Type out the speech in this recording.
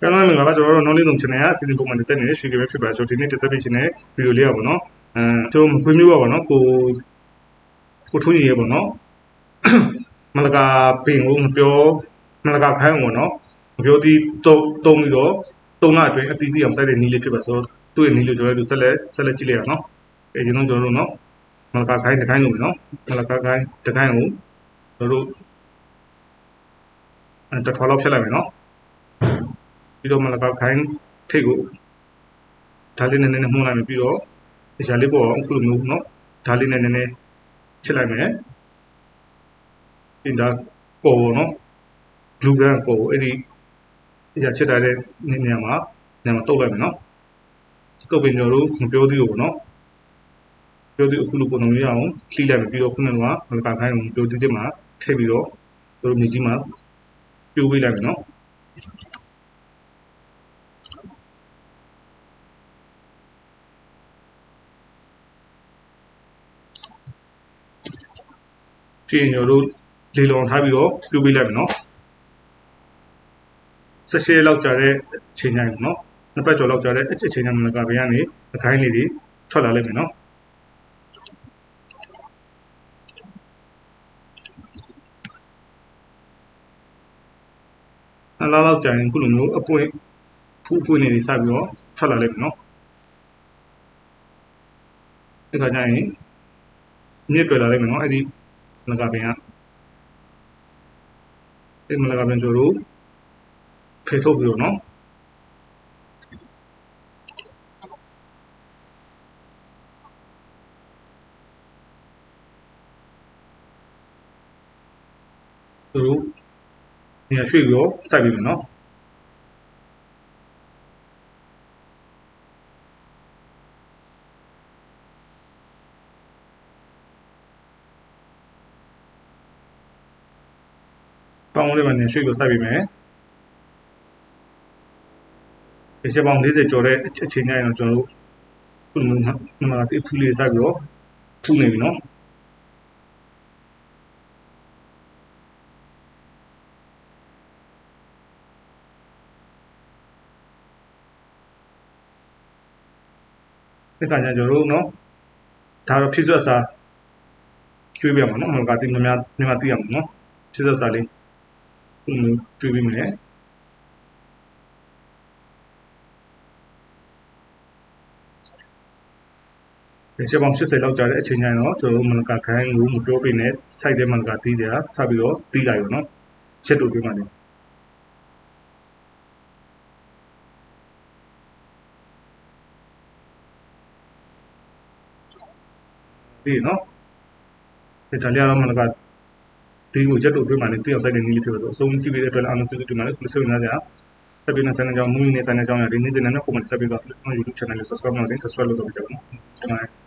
ကဲတော့မင်္ဂလာပါကျွန်တော်တို့ knowledge zone channel က season ပုံမှန်တစ်စက်နေတဲ့ sugar ပဲဖြစ်ပါကျွန်တော်ဒီနေ့တစ်စက်ဖြစ်ရှင်တဲ့ဗီဒီယိုလေးอ่ะပေါ့နော်အဲကျွန်တော်ခွေးမျိုးပါပေါ့နော်ကိုကိုထွန်းကြီးရေပေါ့နော်မလကာပင်ကိုမပြောမလကာခိုင်းအောင်ပေါ့နော်မပြောသည်တုံးတုံးပြီးတော့တုံးလာအတွင်းအတီးတီးအောင်စိုက်တဲ့နီးလေးဖြစ်ပါဆိုတော့သူ့ရဲ့နီးလေးကျွန်တော်တို့ဆက်လက်ဆက်လက်ကြည့်လိုက်ရအောင်နော်အဲကျွန်တော်ကျွန်တော်တို့နော်မလကာခိုင်းတစ်ခိုင်းလို့နော်မလကာခိုင်းတစ်ခိုင်းကိုကျွန်တော်တို့အဲတစ်ထွားလောက်ဖြတ်လိုက်မယ်နော် ပြီးတော့မလကခိုင်းထိတ်ကိုဒါလေးနဲ့နည်းနည်းမှုန်းလိုက်မယ်ပြီးတော့ရာလေးပေါ်အောင်ခုလိုမျိုးနော်ဒါလေးနဲ့နည်းနည်းချစ်လိုက်မယ်ပြီးဒါပေါ်ပေါ်နော်ဘလူးကန်ပေါ်အဲ့ဒီရာချစ်ထားတဲ့နေရာမှာနေရာမှာတုတ်လိုက်မယ်နော်တုတ်ပြီးတော့မပြောသေးဘူးပေါ့နော်ပြောသေးအခုလိုပုံစံမျိုးရအောင်ခလိလိုက်ပြီးတော့ခုနကမလကခိုင်းကိုပြောသေးတဲ့မှာထည့်ပြီးတော့တို့မြေကြီးမှာပြိုးပေးလိုက်မယ်နော် ဖြစ်ရင်တို့လေလွန်ထားပြီးတော့ပြုတ်ပေးလိုက်မယ်နော်ဆက်ရှဲလောက်ကြတဲ့အချိန်တိုင်းပေါ့နော်နှစ်ပတ်ကျော်လောက်ကြတဲ့အချိန်တိုင်းမှာကဘယ်ကနေအခိုင်းလေးတွေထွက်လာလိမ့်မယ်နော်အလားလောက်ကြရင်ခုလိုမျိုးအပွင့်ဖူးဖွင့်နေနေစပြီးတော့ထွက်လာလိမ့်မယ်နော်ဒီခါကျရင်မြစ်တွေ့လာလိမ့်မယ်နော်အဲ့ဒီ မလကပင်ကအဲ့မလကပင်ကျတို့ဖေထုတ်ပြီးတော့နော်သူတို့နေရာရွှေ့ပြီးတော့စိုက်ပြီးမယ်နော် တောင်းလေးမှာနေရာရွှေ့ပြီးတော့စိုက်ပြီးမယ်ဒီချက်ပေါင်း40ကျော်တဲ့အချိန်ညရင်တော့ကျွန်တော်တို့ခုနကနမတိဖူးလေးစိုက်ပြီးတော့ဖူးနေပြီနော်ဒီကနေ့ကျွန်တော်တို့နော်ဒါတော့ဖြစ်စွက်စာကျွေးပြမှာနော်မကတိများများများသိရမှာနော်ဖြစ်စွက်စာလေး ခုလိုကျွေးပြီးမယ်ဒီချက်ပေါင်း80လောက်ကြာတဲ့အချိန်ကျရင်တော့ကျွန်တော်တို့မနကခိုင်းကိုမတိုးပေးနဲ့စိုက်တဲ့မနကတီးကြစပြီးတော့တီးလိုက်ရောနော်ချက်တူပြမှတယ်ဒီနော်ဒီတန်ရတော့မနက ဒီကိုချက်တူပြမှလည်းတယောက်စိုက်တဲ့နည်းလေးဖြစ်တော့အဆုံးကြည့်ပြီးတဲ့အတွက်လည်းအားလုံးစုစုတူမှလည်းကုလစုနေကြတာဆက်ပြီးတော့ဆန်ကြောင်မူးနေဆန်ကြောင်ရဒီနေ့စနေနဲ့ပုံမှန်ဆက်ပြီးတော့ကျွန်တော် YouTube channel လေး subscribe လုပ်နေ subscribe လုပ်တော့ကြပါဦး